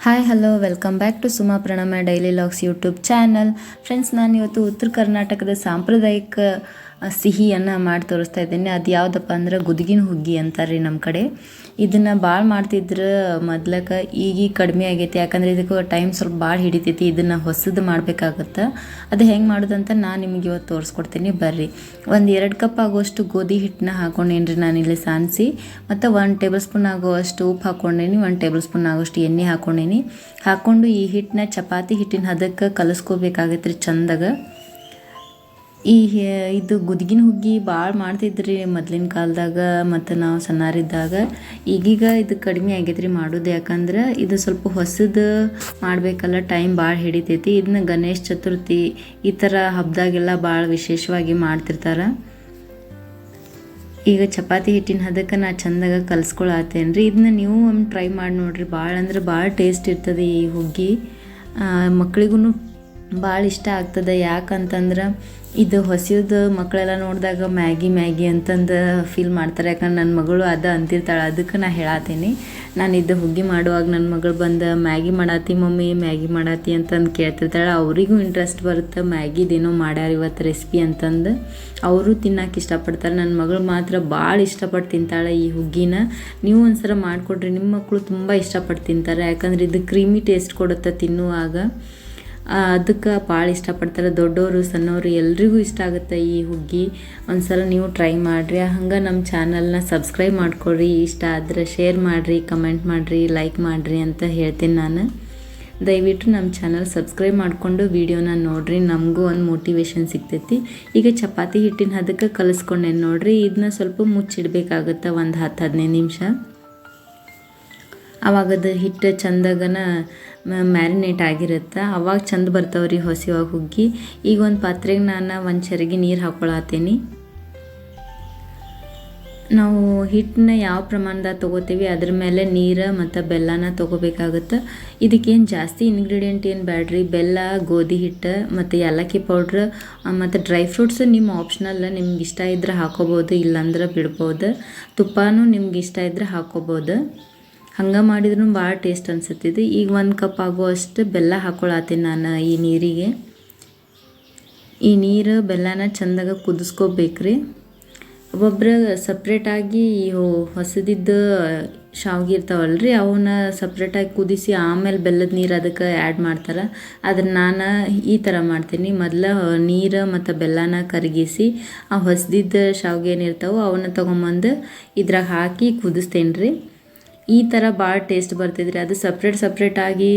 Hi hello welcome back to Suma Pranama daily vlogs YouTube channel friends ನಾನು ಇವತ್ತು ಉತ್ತರ ಕರ್ನಾಟಕದ ಸಾಂಪ್ರದಾಯಿಕ ಸಿಹಿಯನ್ನು ಮಾಡಿ ತೋರಿಸ್ತಾ ಇದ್ದೀನಿ. ಅದು ಯಾವುದಪ್ಪ ಅಂದ್ರೆ ಗುದ್ಗಿನ ಹುಗ್ಗಿ ಅಂತಾರೆ ರೀ ನಮ್ಮ ಕಡೆ. ಇದನ್ನು ಭಾಳ ಮಾಡ್ತಿದ್ರೆ ಮೊದ್ಲಕ್ಕೆ ಈಗೀಗ ಕಡಿಮೆ ಆಗೈತಿ. ಯಾಕಂದ್ರೆ ಇದಕ್ಕೆ ಟೈಮ್ ಸ್ವಲ್ಪ ಭಾಳ ಹಿಡಿತೈತಿ. ಇದನ್ನು ಹೊಸದು ಮಾಡಬೇಕಾಗತ್ತೆ. ಅದು ಹೆಂಗೆ ಮಾಡೋದಂತ ನಾನು ನಿಮಗೆ ಇವತ್ತು ತೋರಿಸ್ಕೊಡ್ತೀನಿ. ಬರ್ರಿ. ಒಂದು ಎರಡು ಕಪ್ ಆಗುವಷ್ಟು ಗೋಧಿ ಹಿಟ್ಟನ್ನ ಹಾಕೊಂಡೇನಿ ನಾನು ಇಲ್ಲಿ ಸಾನಿಸಿ. ಮತ್ತು ಒಂದು ಟೇಬಲ್ ಸ್ಪೂನ್ ಆಗುವಷ್ಟು ಉಪ್ಪು ಹಾಕ್ಕೊಂಡೇನಿ ಒಂದು ಟೇಬಲ್ ಸ್ಪೂನ್ ಆಗೋಷ್ಟು ಎಣ್ಣೆ ಹಾಕೊಂಡೇನಿ. ಹಾಕ್ಕೊಂಡು ಈ ಹಿಟ್ಟನ್ನ ಚಪಾತಿ ಹಿಟ್ಟಿನ ಹದಕ್ಕೆ ಕಲಿಸ್ಕೋಬೇಕಾಗತ್ತೆ ರೀ ಚಂದಾಗ. ಈ ಇದು ಗುದ್ಗಿನ ಹುಗ್ಗಿ ಭಾಳ ಮಾಡ್ತಿದ್ರಿ ಮೊದ್ಲಿನ ಕಾಲದಾಗ ಮತ್ತು ನಾವು ಸಣ್ಣರಿದ್ದಾಗ. ಈಗೀಗ ಇದು ಕಡಿಮೆ ಆಗೈತ್ರಿ ಮಾಡೋದು. ಯಾಕಂದ್ರೆ ಇದು ಸ್ವಲ್ಪ ಹೊಸದು ಮಾಡಬೇಕಲ್ಲ, ಟೈಮ್ ಭಾಳ ಹಿಡಿತೈತಿ. ಇದನ್ನ ಗಣೇಶ ಚತುರ್ಥಿ ಈ ಥರ ಹಬ್ಬದಾಗೆಲ್ಲ ಭಾಳ ವಿಶೇಷವಾಗಿ ಮಾಡ್ತಿರ್ತಾರೆ. ಈಗ ಚಪಾತಿ ಹಿಟ್ಟಿನ ಹದಕ್ಕೆ ನಾ ಚಂದಾಗ ಕಲಿಸ್ಕೊಳತ್ತೇನೆ ರೀ ಇದನ್ನ ನೀವು ಒಮ್ಮೆ ಟ್ರೈ ಮಾಡಿ ನೋಡ್ರಿ. ಭಾಳ ಅಂದ್ರೆ ಭಾಳ ಟೇಸ್ಟ್ ಇರ್ತದೆ ಈ ಹುಗ್ಗಿ. ಮಕ್ಳಿಗೂ ಭಾಳ ಇಷ್ಟ ಆಗ್ತದೆ. ಯಾಕಂತಂದ್ರೆ ಇದು ಹೊಸದು ಮಕ್ಕಳೆಲ್ಲ ನೋಡಿದಾಗ ಮ್ಯಾಗಿ ಮ್ಯಾಗಿ ಅಂತಂದು ಫೀಲ್ ಮಾಡ್ತಾರೆ. ಯಾಕಂದ್ರೆ ನನ್ನ ಮಗಳು ಅದ ಅಂತಿರ್ತಾಳೆ. ಅದಕ್ಕೆ ನಾ ಹೇಳತ್ತೀನಿ ನಾನು ಇದು ಹುಗ್ಗಿ ಮಾಡುವಾಗ ನನ್ನ ಮಗಳು ಬಂದು, ಮ್ಯಾಗಿ ಮಾಡಾತಿ ಮಮ್ಮಿ, ಮ್ಯಾಗಿ ಮಾಡಾತಿ ಅಂತಂದು ಕೇಳ್ತಿರ್ತಾಳೆ. ಅವರಿಗೂ ಇಂಟ್ರೆಸ್ಟ್ ಬರುತ್ತೆ. ಮ್ಯಾಗಿದೇನೋ ಮಾಡ್ಯಾರ ಇವತ್ತು ರೆಸಿಪಿ ಅಂತಂದು ಅವರು ತಿನ್ನಕ್ಕೆ ಇಷ್ಟಪಡ್ತಾರೆ. ನನ್ನ ಮಗಳು ಮಾತ್ರ ಭಾಳ ಇಷ್ಟಪಟ್ಟು ತಿಂತಾಳೆ ಈ ಹುಗ್ಗಿನ. ನೀವು ಒಂದ್ಸಲ ಮಾಡಿಕೊಡ್ರಿ. ನಿಮ್ಮ ಮಕ್ಕಳು ತುಂಬ ಇಷ್ಟಪಟ್ಟು ತಿಂತಾರೆ. ಯಾಕಂದ್ರೆ ಇದು ಕ್ರೀಮಿ ಟೇಸ್ಟ್ ಕೊಡುತ್ತೆ ತಿನ್ನುವಾಗ. ಅದಕ್ಕೆ ಭಾಳ ಇಷ್ಟಪಡ್ತಾರೆ. ದೊಡ್ಡವರು ಸಣ್ಣವರು ಎಲ್ರಿಗೂ ಇಷ್ಟ ಆಗುತ್ತೆ ಈ ಹುಗ್ಗಿ. ಒಂದ್ಸಲ ನೀವು ಟ್ರೈ ಮಾಡಿರಿ. ಹಂಗೆ ನಮ್ಮ ಚಾನಲ್ನ ಸಬ್ಸ್ಕ್ರೈಬ್ ಮಾಡ್ಕೊಳ್ರಿ. ಇಷ್ಟ ಆದರೆ ಶೇರ್ ಮಾಡಿರಿ ಕಮೆಂಟ್ ಮಾಡಿರಿ ಲೈಕ್ ಮಾಡಿರಿ ಅಂತ ಹೇಳ್ತೀನಿ ನಾನು. ದಯವಿಟ್ಟು ನಮ್ಮ ಚಾನಲ್ ಸಬ್ಸ್ಕ್ರೈಬ್ ಮಾಡಿಕೊಂಡು ವೀಡಿಯೋನ ನೋಡಿರಿ. ನಮಗೂ ಒಂದು ಮೋಟಿವೇಶನ್ ಸಿಗ್ತೈತಿ. ಈಗ ಚಪಾತಿ ಹಿಟ್ಟಿನ ಹದಕ್ಕೆ ಕಲಿಸ್ಕೊಂಡೆ ನೋಡಿರಿ. ಇದನ್ನ ಸ್ವಲ್ಪ ಮುಚ್ಚಿಡಬೇಕಾಗತ್ತೆ. ಒಂದು ಹತ್ತು ಹದಿನೈದು ನಿಮಿಷ. ಅವಾಗದ ಹಿಟ್ಟು ಚಂದಗನ ಮ್ಯಾರಿನೇಟ್ ಆಗಿರುತ್ತೆ. ಅವಾಗ ಚಂದ ಬರ್ತಾವ್ರಿ ಹೊಸಿವಾಗ ಹುಗ್ಗಿ. ಈಗ ಒಂದು ಪಾತ್ರೆಗೆ ನಾನು ಒಂದು ಚರಿಗೆ ನೀರು ಹಾಕೊಳತ್ತೀನಿ ನಾವು ಹಿಟ್ಟನ್ನ ಯಾವ ಪ್ರಮಾಣದಾಗ ತೊಗೋತೀವಿ, ಅದ್ರ ಮೇಲೆ ನೀರು ಮತ್ತು ಬೆಲ್ಲನ ತೊಗೋಬೇಕಾಗುತ್ತೆ. ಇದಕ್ಕೇನು ಜಾಸ್ತಿ ಇನ್ಗ್ರೀಡಿಯೆಂಟ್ ಏನು ಬೇಡ್ರಿ ಬೆಲ್ಲ, ಗೋಧಿ ಹಿಟ್ಟು ಮತ್ತು ಏಲಕ್ಕಿ ಪೌಡ್ರ್ ಮತ್ತು ಡ್ರೈ ಫ್ರೂಟ್ಸ್ ನಿಮ್ಮ ಆಪ್ಷನಲ್ ನಿಮ್ಗೆ ಇಷ್ಟ ಇದ್ರೆ ಹಾಕೋಬೋದು, ಇಲ್ಲಾಂದ್ರೆ ಬಿಡ್ಬೋದು. ತುಪ್ಪನೂ ನಿಮ್ಗೆ ಇಷ್ಟ ಇದ್ರೆ ಹಾಕೋಬೋದು. ಹಂಗೆ ಮಾಡಿದ್ರೂ ಭಾಳ ಟೇಸ್ಟ್ ಅನ್ಸುತ್ತಿದೆ ಈಗ ಒಂದು ಕಪ್ ಆಗುವಷ್ಟು ಬೆಲ್ಲ ಹಾಕೊಳತ್ತೀನಿ ನಾನು ಈ ನೀರಿಗೆ. ಈ ನೀರು ಬೆಲ್ಲನ ಚಂದಾಗ ಕುದಿಸ್ಕೋಬೇಕ್ರಿ. ಒಬ್ಬೊಬ್ರು ಸಪ್ರೇಟಾಗಿ ಹೊಸದಿದ್ದು ಶಾವ್ಗೆ ರೀ ಅವನ್ನ ಸಪ್ರೇಟಾಗಿ ಕುದಿಸಿ ಆಮೇಲೆ ಬೆಲ್ಲದ ನೀರು ಅದಕ್ಕೆ ಆ್ಯಡ್ ಮಾಡ್ತಾರೆ. ಆದ್ರೆ ನಾನು ಈ ಥರ ಮಾಡ್ತೀನಿ. ಮೊದಲು ನೀರು ಮತ್ತು ಬೆಲ್ಲನ ಕರಗಿಸಿ ಆ ಹೊಸದಿದ್ದ ಶಾವ್ಗೆ ಏನಿರ್ತಾವೋ ಅವನ್ನ ತೊಗೊಂಬಂದು ಇದ್ರಾಗ ಹಾಕಿ ಕುದಿಸ್ತೇನೆ ರೀ ಈ ಥರ ಭಾಳ ಟೇಸ್ಟ್ ಬರ್ತಿದ್ರಿ ಅದು ಸಪ್ರೇಟ್ ಸಪ್ರೇಟಾಗಿ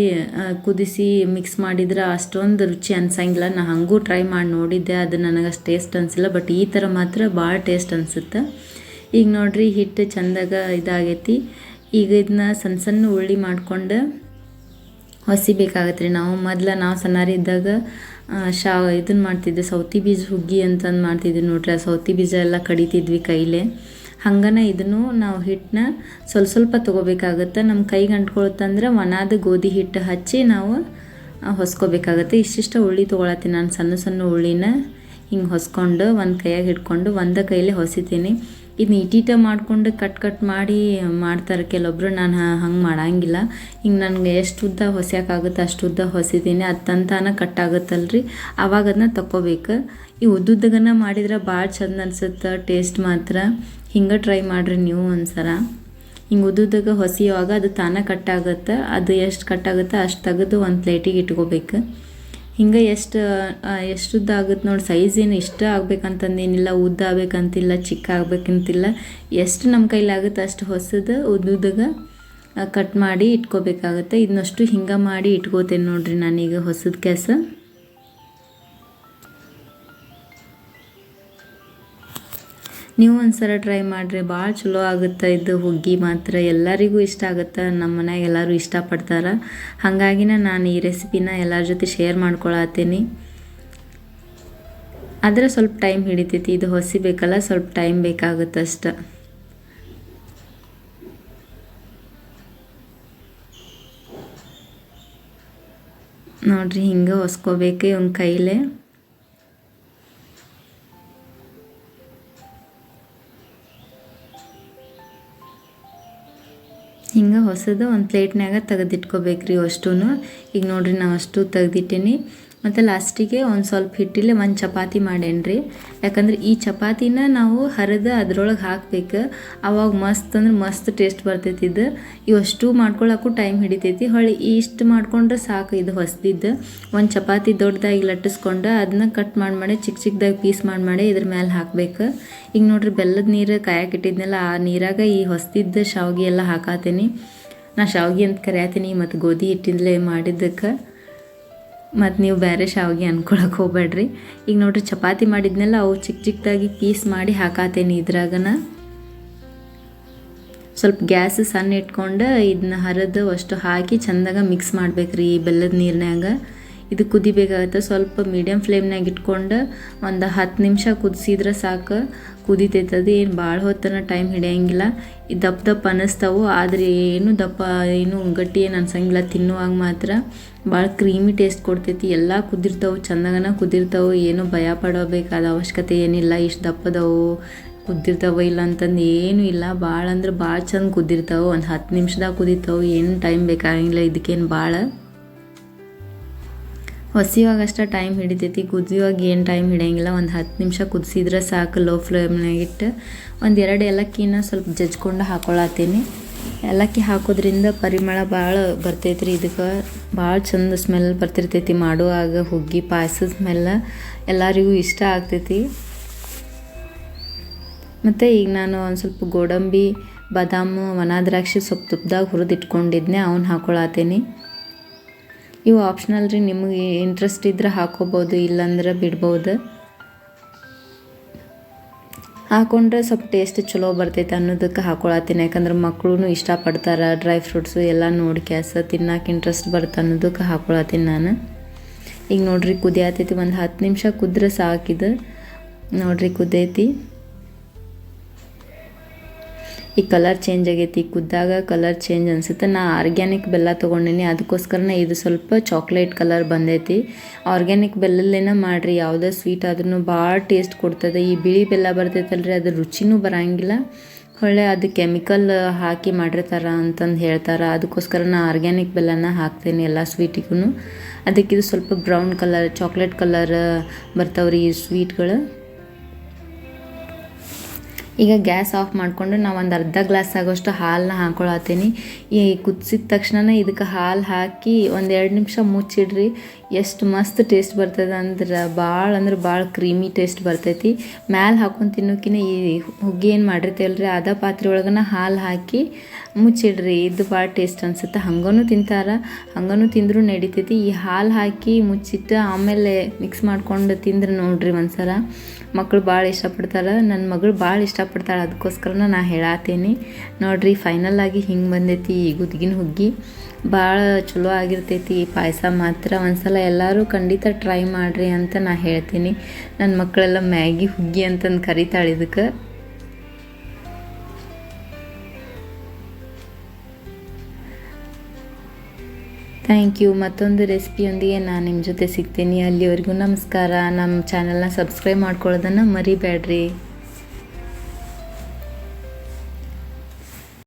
ಕುದಿಸಿ ಮಿಕ್ಸ್ ಮಾಡಿದ್ರೆ ಅಷ್ಟೊಂದು ರುಚಿ ಅನ್ಸಂಗಿಲ್ಲ. ನಾ ಹಾಗೂ ಟ್ರೈ ಮಾಡಿ ನೋಡಿದ್ದೆ, ಅದು ನನಗೆ ಅಷ್ಟು ಟೇಸ್ಟ್ ಅನಿಸಿಲ್ಲ ಬಟ್ ಈ ಥರ ಮಾತ್ರ ಭಾಳ ಟೇಸ್ಟ್ ಅನಿಸುತ್ತೆ. ಈಗ ನೋಡಿರಿ ಹಿಟ್ಟು ಚಂದಾಗ ಇದಾಗೈತಿ. ಈಗ ಇದನ್ನ ಸಣ್ಣ ಸಣ್ಣ ಉಳ್ಳಿ ಮಾಡ್ಕೊಂಡು ಹೊಸಿಬೇಕಾಗತ್ತೆ ರೀ ನಾವು ಮೊದ್ಲು ನಾವು ಸಣ್ಣರಿದ್ದಾಗ ಶಾ ಇದನ್ನು ಮಾಡ್ತಿದ್ದೆ ಸೌತಿ ಬೀಜ ಹುಗ್ಗಿ ಅಂತಂದು ಮಾಡ್ತಿದ್ವಿ ನೋಡ್ರಿ. ಆ ಸೌತಿ ಬೀಜ ಎಲ್ಲ ಕಡಿತಿದ್ವಿ ಕೈಲೇ. ಹಂಗನ ಇದನ್ನು ನಾವು ಹಿಟ್ಟನ್ನ ಸ್ವಲ್ಪ ಸ್ವಲ್ಪ ತೊಗೋಬೇಕಾಗತ್ತೆ. ನಮ್ಮ ಕೈಗೆ ಅಂಟ್ಕೊಳ್ತಂದ್ರೆ ಒಣಾದ ಗೋಧಿ ಹಿಟ್ಟು ಹಚ್ಚಿ ನಾವು ಹೊಸ್ಕೋಬೇಕಾಗತ್ತೆ. ಇಷ್ಟಿಷ್ಟು ಉಳ್ಳಿ ತೊಗೊಳತ್ತೀನಿ ನಾನು. ಸಣ್ಣ ಸಣ್ಣ ಉಳ್ಳಿನ ಹಿಂಗೆ ಹೊಸ್ಕೊಂಡು ಒಂದು ಕೈಯಾಗ ಹಿಡ್ಕೊಂಡು ಒಂದು ಕೈಯಲ್ಲಿ ಹೊಸಿತೀನಿ. ಇದನ್ನ ಇಟೀಟ ಮಾಡ್ಕೊಂಡು ಕಟ್ ಕಟ್ ಮಾಡಿ ಮಾಡ್ತಾರೆ. ಕೆಲವೊಬ್ರು ನಾನು ಹಂಗೆ ಮಾಡಂಗಿಲ್ಲ. ಹಿಂಗೆ ನನಗೆ ಎಷ್ಟು ಉದ್ದ ಹೊಸ್ಯಾಕಾಗುತ್ತೆ ಅಷ್ಟು ಉದ್ದ ಹೊಸಿದ್ದೀನಿ ಅದು ತಂತಾನ ಕಟ್ ಆಗುತ್ತಲ್ರಿ. ಆವಾಗ ಅದನ್ನ ತಕ್ಕೋಬೇಕು. ಈ ಉದ್ದುದ್ದಗನ್ನ ಮಾಡಿದ್ರೆ ಭಾಳ ಚಂದ ಅನ್ಸುತ್ತೆ, ಟೇಸ್ಟ್ ಮಾತ್ರ. ಹಿಂಗೆ ಟ್ರೈ ಮಾಡಿರಿ ನೀವು ಒಂದ್ಸಲ. ಹಿಂಗೆ ಉದ್ದುದ್ದಾಗ ಹೊಸಿಯುವಾಗ ಅದು ತಾನೇ ಕಟ್ಟಾಗುತ್ತೆ ಅದು ಎಷ್ಟು ಕಟ್ಟಾಗುತ್ತೆ ಅಷ್ಟು ತೆಗೆದು ಒಂದು ಪ್ಲೇಟಿಗೆ ಇಟ್ಕೋಬೇಕು. ಹಿಂಗೆ ಎಷ್ಟು ಎಷ್ಟು ಉದ್ದ ನೋಡಿ ಸೈಜ್ ಏನು ಇಷ್ಟ ಆಗ್ಬೇಕಂತಂದೇನಿಲ್ಲ, ಉದ್ದ ಆಗ್ಬೇಕಂತಿಲ್ಲ, ಚಿಕ್ಕ ಆಗ್ಬೇಕಂತಿಲ್ಲ, ಎಷ್ಟು ನಮ್ಮ ಕೈಲಾಗುತ್ತೆ ಅಷ್ಟು ಹೊಸದು ಉದ್ದುದಾಗ ಕಟ್ ಮಾಡಿ ಇಟ್ಕೋಬೇಕಾಗುತ್ತೆ. ಇದನ್ನಷ್ಟು ಹಿಂಗೆ ಮಾಡಿ ಇಟ್ಕೋತೇನೆ ನೋಡಿರಿ ನಾನೀಗ ಹೊಸದ ಕೆಸ ನೀವು ಒಂದ್ಸಲ ಟ್ರೈ ಮಾಡಿರಿ, ಭಾಳ ಚಲೋ ಆಗುತ್ತೆ ಇದು ಹುಗ್ಗಿ ಮಾತ್ರ. ಎಲ್ಲರಿಗೂ ಇಷ್ಟ ಆಗುತ್ತೆ? ನಮ್ಮ ಮನ್ಯಾಗ ಎಲ್ಲರೂ ಇಷ್ಟಪಡ್ತಾರೆ. ಹಾಗಾಗಿನ ನಾನು ಈ ರೆಸಿಪಿನ ಎಲ್ಲರ ಜೊತೆ ಶೇರ್ ಮಾಡ್ಕೊಳತ್ತೀನಿ ಆದರೆ ಸ್ವಲ್ಪ ಟೈಮ್ ಹಿಡಿತೈತಿ, ಇದು ಹೊಸಿಬೇಕಲ್ಲ ಸ್ವಲ್ಪ ಟೈಮ್ ಬೇಕಾಗುತ್ತೆ ಅಷ್ಟೆ ನೋಡ್ರಿ ಹಿಂಗೆ ಹೊಸ್ಕೋಬೇಕು ಇವ್ನ ಕೈಲೇ. ಹಿಂಗೆ ಹೊಸದು ಒಂದು ಪ್ಲೇಟ್ನಾಗ ತೆಗೆದಿಟ್ಕೋಬೇಕ್ರಿ ಅಷ್ಟೂ ಈಗ ನೋಡಿರಿ ನಾವು ಅಷ್ಟು ತೆಗ್ದಿಟ್ಟೀನಿ. ಮತ್ತು ಲಾಸ್ಟಿಗೆ ಒಂದು ಸ್ವಲ್ಪ ಹಿಟ್ಟಿಲೆ ಒಂದು ಚಪಾತಿ ಮಾಡೇನ್ರಿ. ಯಾಕಂದ್ರೆ ಈ ಚಪಾತಿನ ನಾವು ಹರಿದು ಅದ್ರೊಳಗೆ ಹಾಕ್ಬೇಕು. ಅವಾಗ ಮಸ್ತ್ ಅಂದ್ರೆ ಮಸ್ತ್ ಟೇಸ್ಟ್ ಬರ್ತೈತಿ ಇದು. ಇವಷ್ಟು ಮಾಡ್ಕೊಳ್ಳೋಕ್ಕೂ ಟೈಮ್ ಹಿಡಿತೈತಿ. ಹೊಳ್ಳಿ ಇಷ್ಟು ಮಾಡ್ಕೊಂಡ್ರೆ ಸಾಕು ಇದು ಹೊಸದಿದ್ದು ಒಂದು ಚಪಾತಿ ದೊಡ್ಡದಾಗಿ ಲಟ್ಟಿಸ್ಕೊಂಡು ಅದನ್ನ ಕಟ್ ಮಾಡಿ ಮಾಡಿ ಚಿಕ್ಕ ಚಿಕ್ಕದಾಗಿ ಪೀಸ್ ಮಾಡಿ ಮಾಡಿ ಇದ್ರ ಮೇಲೆ ಹಾಕ್ಬೇಕು. ಈಗ ನೋಡ್ರಿ ಬೆಲ್ಲದ ನೀರು ಕಾಯಕ್ಕೆ ಇಟ್ಟಿದ್ನಲ್ಲ, ಆ ನೀರಾಗ ಈ ಹೊಸದಿದ್ದ ಶಾವಿಗೆ ಎಲ್ಲ ಹಾಕಾತೀನಿ. ನಾ ಶಾವಿಗೆ ಅಂತ ಕರೆಯತೀನಿ, ಮತ್ತು ಗೋಧಿ ಹಿಟ್ಟಿಂದಲೇ ಮಾಡಿದ್ದಕ್ಕೆ. ಮತ್ತು ನೀವು ಬೇರೆ ಶಾವಿಗೆ ಅನ್ಕೊಳಕ್ಕೆ ಹೋಗ್ಬೇಡ್ರಿ. ಈಗ ನೋಡ್ರಿ ಚಪಾತಿ ಮಾಡಿದ್ನೆಲ್ಲ ಅವು ಚಿಕ್ಕ ಚಿಕ್ಕದಾಗಿ ಪೀಸ್ ಮಾಡಿ ಹಾಕಾತೇನೆ ಇದ್ರಾಗನ. ಸ್ವಲ್ಪ ಗ್ಯಾಸ್ ಸಣ್ಣ ಇಟ್ಕೊಂಡು ಇದನ್ನ ಹರಿದು ಅಷ್ಟು ಹಾಕಿ ಚಂದಾಗ ಮಿಕ್ಸ್ ಮಾಡ್ಬೇಕ್ರಿ ಈ ಬೆಲ್ಲದ ನೀರಿನಾಗ ಇದು ಕುದಿಬೇಕಾಗತ್ತೆ. ಸ್ವಲ್ಪ ಮೀಡಿಯಮ್ ಫ್ಲೇಮ್ನಾಗ ಇಟ್ಕೊಂಡು ಒಂದು ಹತ್ತು ನಿಮಿಷ ಕುದಿಸಿದ್ರೆ ಸಾಕು. ಕುದಿತೈತದು, ಏನು ಭಾಳ ಹೊತ್ತನ ಟೈಮ್ ಹಿಡಿಯಂಗಿಲ್ಲ. ದಪ್ಪ ದಪ್ಪ ಅನ್ನಿಸ್ತಾವು ಆದರೆ ಏನು ದಪ್ಪ, ಏನು ಗಟ್ಟಿ ಏನು ಅನ್ಸಂಗಿಲ್ಲ. ತಿನ್ನುವಾಗ ಮಾತ್ರ ಭಾಳ ಕ್ರೀಮಿ ಟೇಸ್ಟ್ ಕೊಡ್ತೈತಿ. ಎಲ್ಲ ಕುದಿರ್ತಾವೆ, ಚಂದಗನ ಕುದಿರ್ತಾವೆ. ಏನು ಭಯ ಪಡಬೇಕಾದ ಅವಶ್ಯಕತೆ ಏನಿಲ್ಲ. ಇಷ್ಟು ದಪ್ಪದವು ಕುದ್ದಿರ್ತಾವ ಇಲ್ಲ ಅಂತಂದು ಏನೂ ಇಲ್ಲ. ಭಾಳ ಅಂದ್ರೆ ಭಾಳ ಚಂದ ಕುದ್ದಿರ್ತಾವೆ ಒಂದು ಹತ್ತು ನಿಮಿಷದಾಗ ಕುದಿತಾವೆ. ಏನು ಟೈಮ್ ಬೇಕಾಗಿಲ್ಲ. ಇದಕ್ಕೇನು ಭಾಳ ಹೊಸಿಯುವಾಗ ಅಷ್ಟೇ ಟೈಮ್ ಹಿಡಿತೈತಿ, ಕುದಿಯುವಾಗ ಏನು ಟೈಮ್ ಹಿಡಿಯಂಗಿಲ್ಲ, ಒಂದು ಹತ್ತು ನಿಮಿಷ ಕುದಿಸಿದ್ರೆ ಸಾಕು ಲೋ ಫ್ಲೇಮ್ನಾಗಿಟ್ಟು ಒಂದು ಎರಡು ಏಲಕ್ಕಿನ ಸ್ವಲ್ಪ ಜಜ್ಕೊಂಡು ಹಾಕೊಳತ್ತೀನಿ. ಏಲಕ್ಕಿ ಹಾಕೋದ್ರಿಂದ ಪರಿಮಳ ಭಾಳ ಬರ್ತೈತಿ ರೀ ಇದಕ್ಕೆ ಭಾಳ ಚಂದ ಸ್ಮೆಲ್ ಬರ್ತಿರ್ತೈತಿ, ಮಾಡುವಾಗ ಹುಗ್ಗಿ ಪಾಯಸದ ಸ್ಮೆಲ್ಲ ಎಲ್ಲರಿಗೂ ಇಷ್ಟ ಆಗ್ತೈತಿ. ಮತ್ತು ಈಗ ನಾನು ಒಂದು ಸ್ವಲ್ಪ ಗೋಡಂಬಿ, ಬಾದಾಮು ಒಣ ದ್ರಾಕ್ಷಿ ಸ್ವಲ್ಪ ತುಪ್ಪದಾಗ ಹುರಿದಿಟ್ಕೊಂಡಿದ್ನೆ ಅವ್ನು ಹಾಕೊಳತ್ತೀನಿ. ಇವು ಆಪ್ಷನಲ್ ರೀ, ನಿಮಗೆ ಇಂಟ್ರೆಸ್ಟ್ ಇದ್ರೆ ಹಾಕೋಬೋದು, ಇಲ್ಲಾಂದ್ರೆ ಬಿಡ್ಬೋದು. ಹಾಕೊಂಡ್ರೆ ಸ್ವಲ್ಪ ಟೇಸ್ಟ್ ಚಲೋ ಬರ್ತೈತೆ ಅನ್ನೋದಕ್ಕೆ ಹಾಕೊಳತ್ತೀನಿ. ಯಾಕಂದ್ರೆ ಮಕ್ಕಳು ಇಷ್ಟಪಡ್ತಾರೆ ಡ್ರೈ ಫ್ರೂಟ್ಸು ಎಲ್ಲ ನೋಡಿ ಕ್ಯಾಸ ತಿನ್ನಕ್ಕೆ ಇಂಟ್ರೆಸ್ಟ್ ಬರುತ್ತೆ ಅನ್ನೋದಕ್ಕೆ ಹಾಕೊಳತ್ತೀನಿ ನಾನು. ಈಗ ನೋಡ್ರಿ ಕುದಿಯತೈತಿ, ಒಂದು ಹತ್ತು ನಿಮಿಷ ಕುದ್ರೆ ಸಾಕಿದ ನೋಡ್ರಿ ಕುದೈತಿ. ಈ ಕಲರ್ ಚೇಂಜ್ ಆಗೈತಿ ಕುದ್ದಾಗ ಕಲರ್ ಚೇಂಜ್ ಅನಿಸುತ್ತೆ. ನಾ ಆರ್ಗ್ಯಾನಿಕ್ ಬೆಲ್ಲ ತೊಗೊಂಡಿನಿ ಅದಕ್ಕೋಸ್ಕರನೇ ಇದು ಸ್ವಲ್ಪ ಚಾಕ್ಲೇಟ್ ಕಲರ್ ಬಂದೈತಿ. ಆರ್ಗ್ಯಾನಿಕ್ ಬೆಲ್ಲಲ್ಲೇನ ಮಾಡಿರಿ, ಯಾವುದೇ ಸ್ವೀಟ್ ಆದ್ರೂ ಭಾಳ ಟೇಸ್ಟ್ ಕೊಡ್ತದೆ. ಈ ಬಿಳಿ ಬೆಲ್ಲ ಬರ್ತೈತಲ್ರಿ, ಅದ್ರ ರುಚಿನೂ ಬರಂಗಿಲ್ಲ. ಹೊಳ್ಳೆ ಅದು ಕೆಮಿಕಲ್ ಹಾಕಿ ಮಾಡಿರ್ತಾರ ಅಂತಂದು ಹೇಳ್ತಾರೆ. ಅದಕ್ಕೋಸ್ಕರ ನಾ ಆರ್ಗ್ಯಾನಿಕ್ ಬೆಲ್ಲನ ಹಾಕ್ತೇನೆ ಎಲ್ಲ ಸ್ವೀಟಿಗೂ ಅದಕ್ಕಿದು ಸ್ವಲ್ಪ ಬ್ರೌನ್ ಕಲರ್ ಚಾಕ್ಲೇಟ್ ಕಲರ್ ಬರ್ತಾವ್ರಿ ಈ ಸ್ವೀಟ್ಗಳು ಈಗ ಗ್ಯಾಸ್ ಆಫ್ ಮಾಡಿಕೊಂಡು ನಾವು ಒಂದು ಅರ್ಧ ಗ್ಲಾಸ್ ಆಗೋಷ್ಟು ಹಾಲನ್ನ ಹಾಕೊಳತ್ತೀನಿ. ಈ ಕುದಿಸಿದ ತಕ್ಷಣ ಇದಕ್ಕೆ ಹಾಲು ಹಾಕಿ ಒಂದು ಎರಡು ನಿಮಿಷ ಮುಚ್ಚಿಡ್ರಿ. ಎಷ್ಟು ಮಸ್ತ್ ಟೇಸ್ಟ್ ಬರ್ತದೆ ಅಂದ್ರೆ ಭಾಳ ಅಂದ್ರೆ ಭಾಳ ಕ್ರೀಮಿ ಟೇಸ್ಟ್ ಬರ್ತೈತಿ. ಮ್ಯಾಲೆ ಹಾಕೊಂಡು ತಿನ್ನೋಕಿನ ಈ ಹುಗ್ಗಿ ಏನು ಮಾಡಿರ್ತೇವಲ್ರಿ, ಅದ ಪಾತ್ರೆ ಒಳಗನ ಹಾಲು ಹಾಕಿ ಮುಚ್ಚಿಡ್ರಿ. ಇದು ಭಾಳ ಟೇಸ್ಟ್ ಅನ್ಸುತ್ತೆ. ಹಂಗೂ ತಿಂತಾರ ಹಂಗೂ ತಿಂದರೂ ನಡಿತೈತಿ. ಈ ಹಾಲು ಹಾಕಿ ಮುಚ್ಚಿಟ್ಟು ಆಮೇಲೆ ಮಿಕ್ಸ್ ಮಾಡ್ಕೊಂಡು ತಿಂದ್ರೆ ನೋಡ್ರಿ ಒಂದ್ಸಲ. ಮಕ್ಕಳು ಭಾಳ ಇಷ್ಟಪಡ್ತಾರೆ ನನ್ನ ಮಗಳು ಭಾಳ ಇಷ್ಟಪಡ್ತಾಳೆ ಅದಕ್ಕೋಸ್ಕರನ ನಾ ಹೇಳತ್ತೀನಿ ನೋಡ್ರಿ ಫೈನಲ್ ಆಗಿ ಹಿಂಗೆ ಬಂದೈತಿ ಈ ಗುದ್ಗಿನ ಹುಗ್ಗಿ ಭಾಳ ಚಲೋ ಆಗಿರ್ತೈತಿ, ಪಾಯಸ ಮಾತ್ರ. ಒಂದ್ಸಲ ಎಲ್ಲರೂ ಖಂಡಿತ ಟ್ರೈ ಮಾಡಿರಿ ಅಂತ ನಾ ಹೇಳ್ತೀನಿ. ನನ್ನ ಮಕ್ಕಳೆಲ್ಲ ಮ್ಯಾಗಿ ಹುಗ್ಗಿ ಅಂತಂದು ಕರಿತಾಳೆ ಇದಕ್ಕೆ. Thank you. ಮತ್ತೊಂದು ರೆಸಿಪಿಯೊಂದಿಗೆ ನಾನು ನಿಮ್ಮ ಜೊತೆ ಸಿಗ್ತೀನಿ. ಅಲ್ಲಿವರೆಗೂ ನಮಸ್ಕಾರ. ನಮ್ಮ ಚಾನಲ್ನ ಸಬ್ಸ್ಕ್ರೈಬ್ ಮಾಡ್ಕೊಳ್ಳೋದನ್ನು ಮರಿಬೇಡ್ರಿ